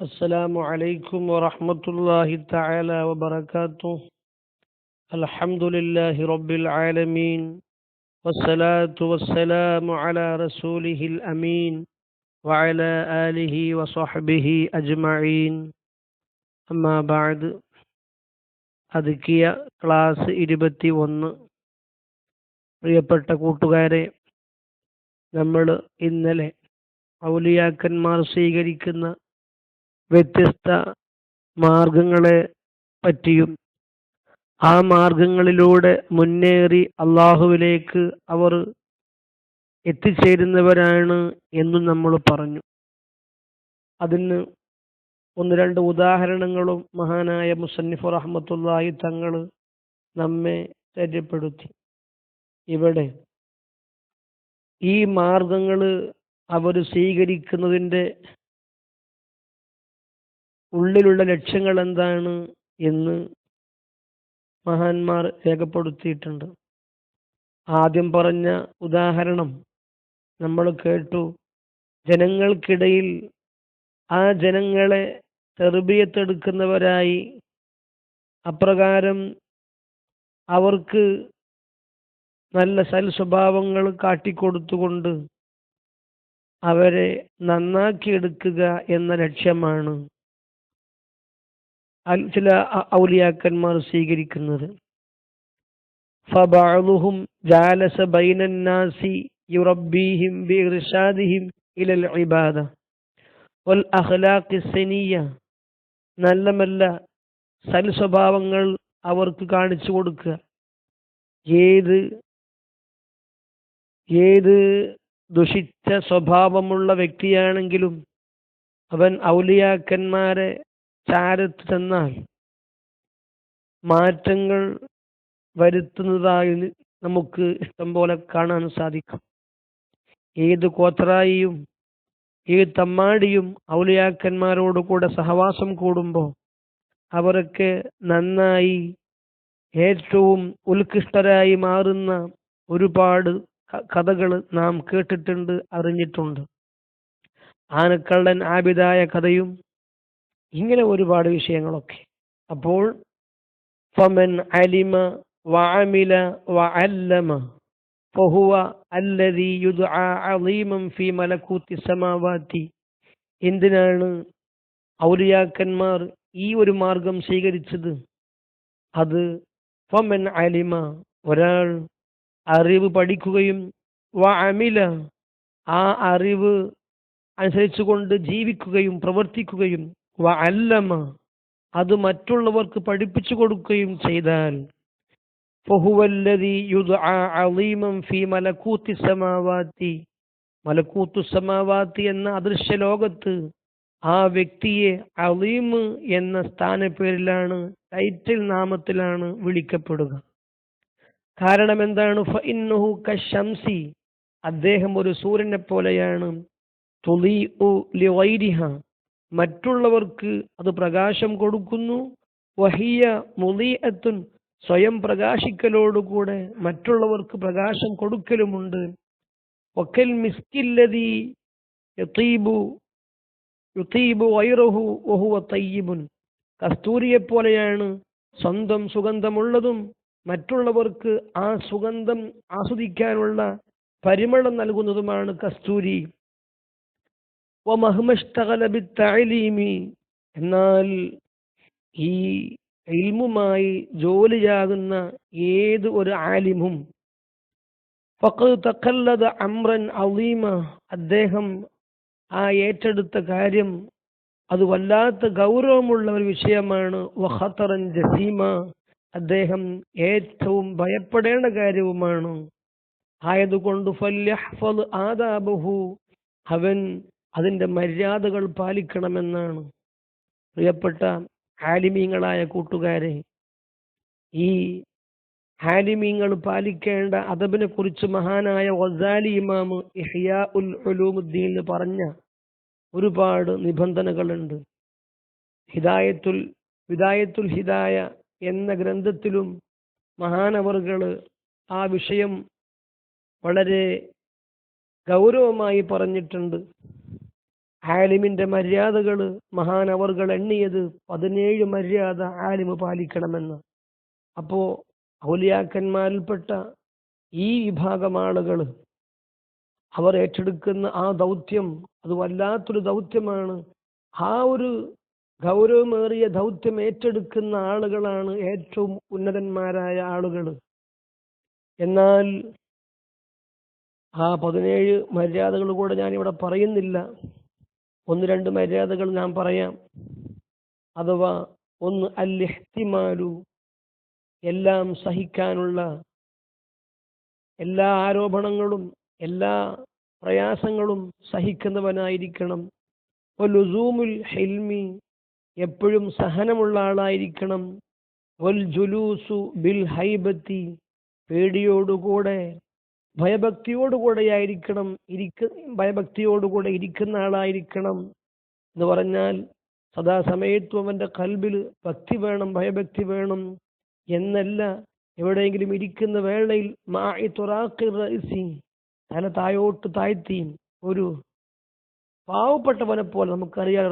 السلام عليكم ورحمة الله تعالى وبركاته الحمد لله رب العالمين والصلاة والسلام على رسوله الأمين وعلى آله وصحبه أجمعين أما بعد അതുക്കിയ class ഇരുപത്തി ഒന്ന് പ്രിയപ്പെട്ട കൂട്ടുകാരെ നമ്മൾ ഇന്നലെ ഔലിയാക്കന്മാർ സ്വീകരിക്കുന്ന വ്യത്യസ്ത മാർഗങ്ങളെ പറ്റിയും ആ മാർഗങ്ങളിലൂടെ മുന്നേറി അള്ളാഹുവിലേക്ക് അവർ എത്തിച്ചേരുന്നവരാണ് എന്നും നമ്മൾ പറഞ്ഞു. അതിന് ഒന്ന് രണ്ട് ഉദാഹരണങ്ങളും മഹാനായ മുസന്നിഫ് റഹ്മത്തുള്ളാഹി തങ്ങൾ നമ്മെ പരിചയപ്പെടുത്തി. ഇവിടെ ഈ മാർഗങ്ങൾ അവർ സ്വീകരിക്കുന്നതിന്റെ ഉള്ളിലുള്ള ലക്ഷ്യങ്ങൾ എന്താണ് എന്ന് മഹാന്മാർ രേഖപ്പെടുത്തിയിട്ടുണ്ട്. ആദ്യം പറഞ്ഞ ഉദാഹരണം നമ്മൾ കേട്ടു. ജനങ്ങൾക്കിടയിൽ ആ ജനങ്ങളെ തെറുബിയത്തെടുക്കുന്നവരായി അപ്രകാരം അവർക്ക് നല്ല സൽ സ്വഭാവങ്ങൾ കാട്ടിക്കൊടുത്തുകൊണ്ട് അവരെ നന്നാക്കിയെടുക്കുക എന്ന ലക്ഷ്യമാണ്. ചില ഔലിയാക്കന്മാർ സ്വീകരിക്കുന്നത്. ഫബഅലുഹും ജാലസ ബൈനൻ നാസി യുറബ്ബീഹിം ഇലൽ ഇബാദ. വൽ അഖ്ലാഖി സനിയ. നല്ലമല്ല സൽ സ്വഭാവങ്ങൾ അവർക്ക് കാണിച്ചു കൊടുക്കുക. ഏത് ഏത് ദുഷിച്ച സ്വഭാവമുള്ള വ്യക്തിയാണെങ്കിലും അവൻ ഔലിയാക്കന്മാരെ ചാരത്ത് ചെന്നാൽ മാറ്റങ്ങൾ വരുത്തുന്നതായി നമുക്ക് ഇഷ്ടം പോലെ കാണാൻ സാധിക്കും. ഏത് കോത്രായിയും ഏത് തമ്മാടിയും ഔലിയാക്കന്മാരോട് കൂടെ സഹവാസം കൂടുമ്പോൾ അവരൊക്കെ നന്നായി ഏറ്റവും ഉത്കൃഷ്ടരായി മാറുന്ന ഒരുപാട് കഥകൾ നാം കേട്ടിട്ടുണ്ട് അറിഞ്ഞിട്ടുണ്ട്. ആനക്കള്ളൻ ആബിദായ കഥയും ഇങ്ങനെ ഒരുപാട് വിഷയങ്ങളൊക്കെ. അപ്പോൾ ഫമൻ അലിമ വഅമില വഅല്ലമ ഫഹുവ അല്ലദീ യുദ്ആ അളീമൻ ഫീ മലകൂത്തി സമാവാതി എന്തിനാണ് ഔലിയാക്കന്മാർ ഈ ഒരു മാർഗം സ്വീകരിച്ചത്? അത് ഫമൻ അലിമ ഒരാൾ അറിവ് പഠിക്കുകയും വഅമില ആ അറിവ് അനുസരിച്ചുകൊണ്ട് ജീവിക്കുകയും പ്രവർത്തിക്കുകയും വ അല്ലമ അത് മറ്റുള്ളവർക്ക് പഠിപ്പിച്ചു കൊടുക്കുകയും ചെയ്താൽ മലക്കൂത്തു സമാവാത്തി എന്ന അദൃശ്യ ലോകത്ത് ആ വ്യക്തിയെ അലീമ് എന്ന സ്ഥാനപ്പേരിലാണ് ടൈറ്റിൽ നാമത്തിലാണ് വിളിക്കപ്പെടുക. കാരണം എന്താണ്? ഫഇന്നഹു കശംസി അദ്ദേഹം ഒരു സൂര്യനെ പോലെയാണ് തുലി ഉ ലിവൈരിഹ മറ്റുള്ളവർക്ക് അത് പ്രകാശം കൊടുക്കുന്നു. വഹിയ മുളീഅത്തുൻ സ്വയം പ്രകാശിക്കലോടുകൂടെ മറ്റുള്ളവർക്ക് പ്രകാശം കൊടുക്കലുമുണ്ട്. ഒക്കൽ മിസ്കില്ലതി യതീബു യുത്തീബു വൈറഹു വഹുവ തയ്യിബുൻ. കസ്തൂരിയെ പോലെയാണ് സ്വന്തം സുഗന്ധമുള്ളതും മറ്റുള്ളവർക്ക് ആ സുഗന്ധം ആസ്വദിക്കാനുള്ള പരിമളം നൽകുന്നതുമാണ് കസ്തൂരി. എന്നാൽ ഈ ഇൽമുമായി ജോലിയാകുന്ന ഏത് ഒരു ആലിമും തക്കല്ലത് അമ്രൻ അലീമ അദ്ദേഹം ആ ഏറ്റെടുത്ത കാര്യം അത് വല്ലാത്ത ഗൗരവമുള്ള ഒരു വിഷയമാണ്. വഹത്തറൻ ജസീമ അദ്ദേഹം ഏറ്റവും ഭയപ്പെടേണ്ട കാര്യവുമാണ്. ആയതുകൊണ്ട് ആദാബഹു അവൻ അതിന്റെ മര്യാദകൾ പാലിക്കണമെന്നാണ്. പ്രിയപ്പെട്ട ഹാലിമീങ്ങളായ കൂട്ടുകാരെ ഈ ഹാലിമീങ്ങൾ പാലിക്കേണ്ട അദബിനെ കുറിച്ച് മഹാനായ വസാലി ഇമാമ് ഇഹിയാ ഉൽ ഉലൂമുദ്ദീൻ പറഞ്ഞ ഒരുപാട് നിബന്ധനകളുണ്ട്. ഹിദായത്തുൽ വിദായത്തുൽ ഹിദായ എന്ന ഗ്രന്ഥത്തിലും മഹാനവറുകൾ ആ വിഷയം വളരെ ഗൗരവമായി പറഞ്ഞിട്ടുണ്ട്. ആലിമിന്റെ മര്യാദകൾ മഹാനവർകൾ എണ്ണിയത് പതിനേഴ് മര്യാദ ആലിമ് പാലിക്കണമെന്ന്. അപ്പോ ഔലിയാക്കന്മാരിൽപ്പെട്ട ഈ വിഭാഗം ആളുകൾ അവർ ഏറ്റെടുക്കുന്ന ആ ദൗത്യം അത് വല്ലാത്തൊരു ദൗത്യമാണ്. ആ ഒരു ഗൗരവമേറിയ ദൗത്യം ഏറ്റെടുക്കുന്ന ആളുകളാണ് ഏറ്റവും ഉന്നതന്മാരായ ആളുകൾ. എന്നാൽ ആ പതിനേഴ് മര്യാദകൾ കൂടെ ഞാൻ ഇവിടെ പറയുന്നില്ല. ഒന്ന് രണ്ട് മര്യാദകൾ ഞാൻ പറയാം. അഥവാ ഒന്ന് അല്ലിഹ്തിമാലു എല്ലാം സഹിക്കാനുള്ള എല്ലാ ആരോപണങ്ങളും എല്ലാ പ്രയാസങ്ങളും സഹിക്കുന്നവനായിരിക്കണം. ലുസൂമുൽ ഹെൽമി എപ്പോഴും സഹനമുള്ള ആളായിരിക്കണം. വൽ ജുലൂസു ബിൽ ഹൈബത്തി പേടിയോടുകൂടെ ഭയഭക്തിയോടുകൂടെയായിരിക്കണം ഇരിക്ക ഭയഭക്തിയോടുകൂടെ ഇരിക്കുന്ന ആളായിരിക്കണം എന്ന് പറഞ്ഞാൽ സദാസമയത്തും അവന്റെ കൽബിൽ ഭക്തി വേണം ഭയഭക്തി വേണം എന്നല്ല എവിടെയെങ്കിലും ഇരിക്കുന്ന വേളയിൽ തല തായോട്ട് താഴ്ത്തി ഒരു പാവപ്പെട്ടവനെ പോലെ നമുക്കറിയാം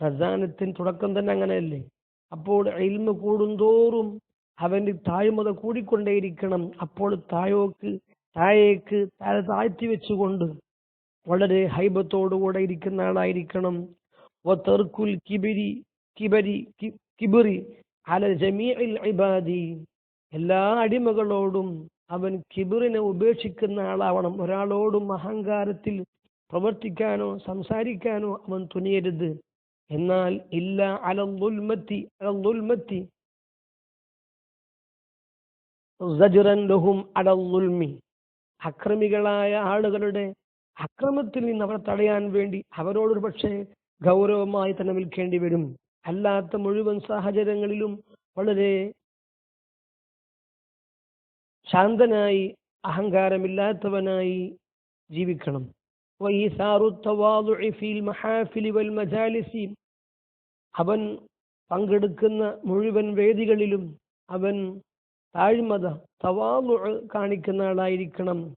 റസാനത്തിന് തുടക്കം തന്നെ അങ്ങനെയല്ലേ? അപ്പോൾ ഇൽമ കൂടുന്തോറും അവന്റെ താഴ്മത കൂടിക്കൊണ്ടേയിരിക്കണം. അപ്പോൾ തായോക്ക് താഴേക്ക് തല താഴ്ത്തി വെച്ചുകൊണ്ട് വളരെ ഹൈബത്തോടുകൂടെ ഇരിക്കുന്ന ആളായിരിക്കണം. കിബിരി കിബരി കിബിറി അല ജമീഇൽ ഇബാദി. എല്ലാ അടിമകളോടും അവൻ കിബിറിനെ ഉപേക്ഷിക്കുന്ന ആളാവണം. ഒരാളോടും അഹങ്കാരത്തിൽ പ്രവർത്തിക്കാനോ സംസാരിക്കാനോ അവൻ തുനിയരുത്. എന്നാൽ ഇല്ല അലന്തുൽമത്തി അലന്തുൽമത്തി അക്രമികളായ ആളുകളുടെ അക്രമത്തിൽ നിന്ന് അവരെ തടയാൻ വേണ്ടി അവരോടൊരു പക്ഷേ ഗൗരവമായി തന്നെ നിൽക്കേണ്ടി വരും. അല്ലാത്ത മുഴുവൻ സാഹചര്യങ്ങളിലും വളരെ ശാന്തനായി അഹങ്കാരമില്ലാത്തവനായി ജീവിക്കണം. അവൻ പങ്കെടുക്കുന്ന മുഴുവൻ വേദികളിലും അവൻ താഴ്മത തവാലു കാണിക്കുന്ന ആളായിരിക്കണം.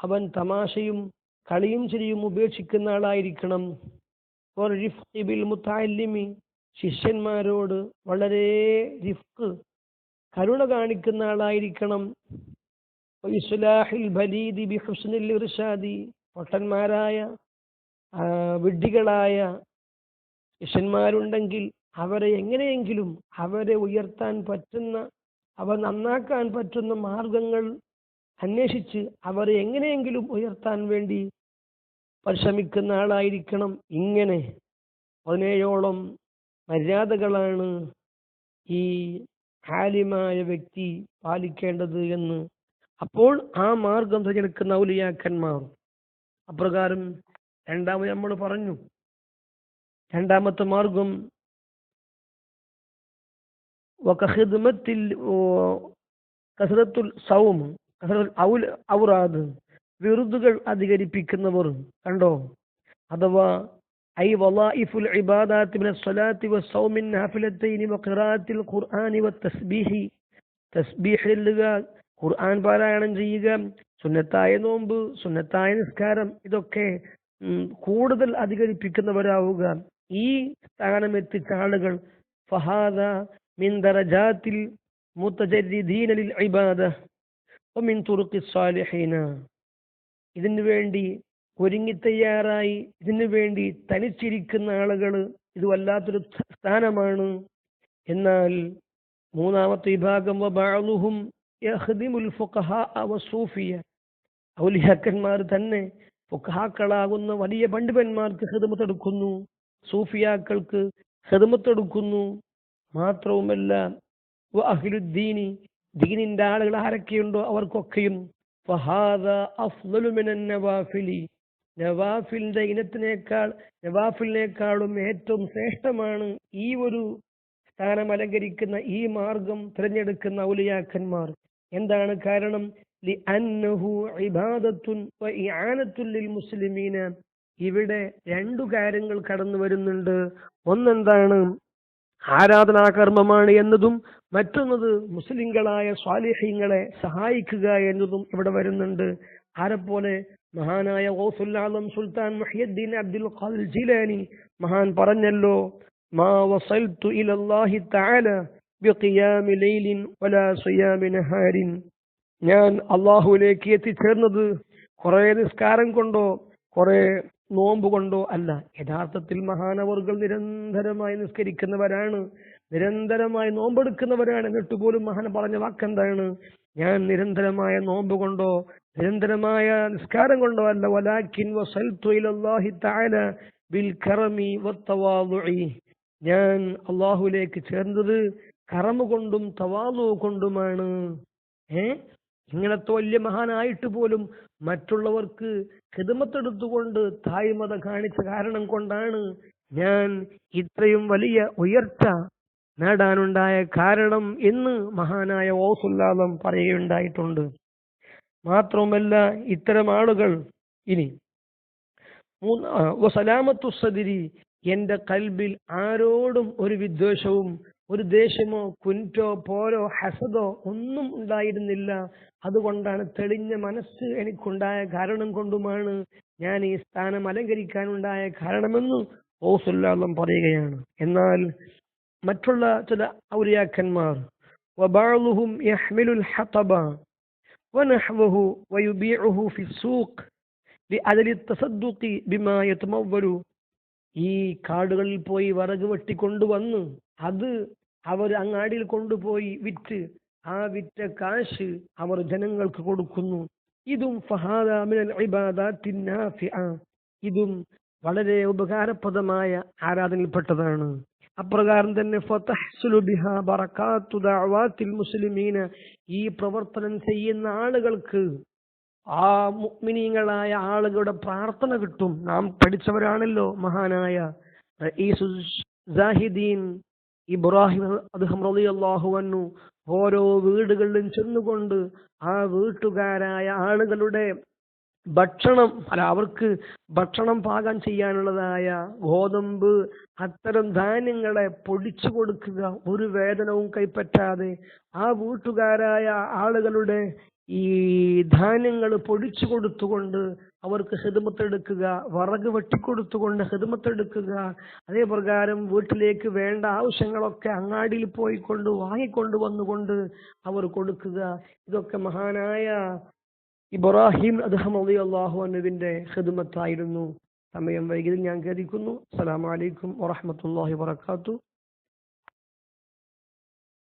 അവൻ തമാശയും കളിയും ചിരിയും ഉപേക്ഷിക്കുന്ന ആളായിരിക്കണം. ശിഷ്യന്മാരോട് വളരെ റിഫ്ക് കരുണ കാണിക്കുന്ന ആളായിരിക്കണം. പൊട്ടന്മാരായ വിഡ്ഢികളായ ശിഷ്യന്മാരുണ്ടെങ്കിൽ അവരെ എങ്ങനെയെങ്കിലും അവരെ ഉയർത്താൻ പറ്റുന്ന അവ നന്നാക്കാൻ പറ്റുന്ന മാർഗങ്ങൾ അന്വേഷിച്ച് അവരെ എങ്ങനെയെങ്കിലും ഉയർത്താൻ വേണ്ടി പരിശ്രമിക്കുന്ന ആളായിരിക്കണം. ഇങ്ങനെ പതിനേഴോളം മര്യാദകളാണ് ഈ ഹാലിമായ വ്യക്തി പാലിക്കേണ്ടത് എന്ന്. അപ്പോൾ ആ മാർഗം തിരഞ്ഞെടുക്കുന്ന ഔലിയാക്കന്മാർ അപ്രകാരം രണ്ടാമത് നമ്മൾ പറഞ്ഞു. രണ്ടാമത്തെ മാർഗം വകഹിദ്മത്തിൽ കസറത്തുൽ സൗം കസരത്തുൽ ഔൽ ഔറാദ് വിറുതുകൾ അധികരിപ്പിക്കുന്നവർ കണ്ടോ? അഥവാ ഐ വലായിഫുൽ ഇബാദാത്തി മിന സ്വലാത്തി വസ്സൗമിൻ വ വഖിറാത്തിൽ ഖുർആനി വ തസ്ബീഹി തസ്ബീഹ് ലഗ ഖുർആൻ പാരായണം ചെയ്യുക സുന്നത്തായ നോമ്പ് സുന്നത്തായ നിസ്കാരം ഇതൊക്കെ കൂടുതൽ അധികരിപ്പിക്കുന്നവരാവുക. ഈ സ്ഥാനം എത്തിച്ച ആളുകൾ ഫഹാദ മിൻ ദറജാത്തിൽ മുത്തജരിദീന ലിൽ ഇബാദ വമിൻ തുറുഖി സ്വാലിഹീന. ഇതിനു വേണ്ടി ഒരുങ്ങി തയ്യാറായി ഇതിനു വേണ്ടി തനിച്ചിരിക്കുന്ന ആളുകൾ ഇത് വല്ലാത്തൊരു സ്ഥാനമാണ്. എന്നാൽ മൂന്നാമത്തെ വിഭാഗം ഔലിയാക്കന്മാർ തന്നെ ഫുഖഹാക്കളാകുന്ന വലിയ പണ്ഡിതന്മാർക്ക് ഹിദമത്തെടുക്കുന്നു സൂഫിയാക്കൾക്ക് ഹിദമത്തെടുക്കുന്നു മാത്രവുമല്ല അഹിലുദ്ദീനി ദീനിന്റെ ആളുകൾ ആരൊക്കെയുണ്ടോ അവർക്കൊക്കെയും നവാഫിലിന്റെ ഇനത്തിനേക്കാൾ നവാഫിലിനേക്കാളും ഏറ്റവും ശ്രേഷ്ഠമാണ് ഈ ഒരു സ്ഥാനം അലങ്കരിക്കുന്ന ഈ മാർഗം തിരഞ്ഞെടുക്കുന്ന ഔലിയാക്കന്മാർ. എന്താണ് കാരണം? മുസ്ലിമീന. ഇവിടെ രണ്ടു കാര്യങ്ങൾ കടന്നു വരുന്നുണ്ട്. ഒന്നെന്താണ്? ആരാധനാകർമ്മമാണ് എന്നതും മറ്റൊന്നത് മുസ്ലിങ്ങളായ സ്വാലിഹ്യങ്ങളെ സഹായിക്കുക എന്നതും ഇവിടെ വരുന്നുണ്ട്. ആരെപ്പോലെ? മഹാനായ ഓസുല്ലാദം സുൽത്താൻ മുഹിയുദ്ദീൻ അബ്ദുൽ ഖാദിൽ ജിലാനി മഹാൻ പറഞ്ഞല്ലോ മാ വസൽതു ഇലല്ലാഹി തആല ബിഖിയാമി ലൈലിൻ വലാ സിയാമി നഹാരിൻ. ഞാൻ അള്ളാഹുവിലേക്ക് എത്തിച്ചേർന്നത് കുറെ നിസ്കാരം കൊണ്ടോ കുറെ നോമ്പ് കൊണ്ടോ അല്ല. യഥാർത്ഥത്തിൽ മഹാനവർകൾ നിരന്തരമായി നിസ്കരിക്കുന്നവരാണ്. നിരന്തരമായി നോമ്പെടുക്കുന്നവരാണ്. എന്നിട്ട് പോലും മഹാൻ പറഞ്ഞ വാക്കെന്താണ്? ഞാൻ നിരന്തരമായ നോമ്പ് കൊണ്ടോ നിരന്തരമായ നിസ്കാരം കൊണ്ടോ അല്ല. വലാക്കിൻ ബിൽ കറമി ഞാൻ അള്ളാഹുലേക്ക് ചേർന്നത് കറമ കൊണ്ടും തവാലു കൊണ്ടുമാണ്. ഏ? ഇങ്ങനത്തെ വലിയ മഹാനായിട്ട് പോലും മറ്റുള്ളവർക്ക് ഹിതമത്തെടുത്തുകൊണ്ട് തായ്മത കാണിച്ച കാരണം കൊണ്ടാണ് ഞാൻ ഇത്രയും വലിയ ഉയർച്ച നേടാനുണ്ടായ കാരണം എന്ന് മഹാനായ ഓസുല്ലാദം പറയുകയുണ്ടായിട്ടുണ്ട്. മാത്രവുമല്ല ഇത്തരം ആളുകൾ ഇനി സലാമത്തു സദിരി എന്റെ കൽബിൽ ആരോടും ഒരു വിദ്വേഷവും ഒരു ദേഷ്യമോ കുൻറ്റോ പോരോ ഹസദോ ഒന്നും ഉണ്ടായിരുന്നില്ല അതുകൊണ്ടാണ് തെളിഞ്ഞ മനസ്സ് എനിക്കുണ്ടായ കാരണം കൊണ്ടുമാണ് ഞാൻ ഈ സ്ഥാനം അലങ്കരിക്കാനുണ്ടായ കാരണമെന്ന് ഓസുല്ലാളം പറയുകയാണ് എന്നാൽ മറ്റുള്ള ചില ഔലിയാക്കന്മാർ وبعضهم يحمل الحطب ونحوه ويبيعه في السوق لأجل التصدق بما يتمول ഈ കാടുകളിൽ പോയി വിറക് വെട്ടിക്കൊണ്ടുവന്ന് അത് അവർ അങ്ങാടിയിൽ കൊണ്ടുപോയി വിറ്റ് ആ വിറ്റ കാശ് അവർ ജനങ്ങൾക്ക് കൊടുക്കുന്നു. ഇതും ഇതും വളരെ ഉപകാരപ്രദമായ ആരാധനയിൽപ്പെട്ടതാണ്. അപ്രകാരം തന്നെ മുസ്ലിമീന. ഈ പ്രവർത്തനം ചെയ്യുന്ന ആളുകൾക്ക് ആ മുഗ്മിനീങ്ങളായ ആളുകളുടെ പ്രാർത്ഥന കിട്ടും. നാം പഠിച്ചവരാണല്ലോ മഹാനായ ഇബ്രാഹിം അദ്ദേഹം റളിയല്ലാഹു അൻഹു. ഓരോ വീടുകളിലും ചെന്നുകൊണ്ട് ആ വീട്ടുകാരായ ആളുകളുടെ ഭക്ഷണം അല്ല അവർക്ക് ഭക്ഷണം പാകം ചെയ്യാനുള്ളതായ ഗോതമ്പ് അത്തരം ധാന്യങ്ങളെ പൊടിച്ചു കൊടുക്കുക. ഒരു വേതനവും കൈപ്പറ്റാതെ ആ വീട്ടുകാരായ ആളുകളുടെ ഈ ധാന്യങ്ങൾ പൊടിച്ചു കൊടുത്തുകൊണ്ട് അവർക്ക് ഹിദമത്തെടുക്കുക വിറക് വെട്ടിക്കൊടുത്തുകൊണ്ട് ഹിദമത്തെടുക്കുക അതേ പ്രകാരം വീട്ടിലേക്ക് വേണ്ട ആവശ്യങ്ങളൊക്കെ അങ്ങാടിയിൽ പോയിക്കൊണ്ട് വാങ്ങിക്കൊണ്ട് വന്നുകൊണ്ട് അവർ കൊടുക്കുക. ഇതൊക്കെ മഹാനായ ഇബ്രാഹിം അദ്ദേഹം അള്ളാഹു അനുവിന്റെ ഹിദമത്തായിരുന്നു സമയം വൈകിയതിൽ ഞാൻ കരുതിക്കുന്നു അസ്സലാമു അലൈക്കും വറഹ്മത്തുള്ളാഹി വബറകാതുഹു.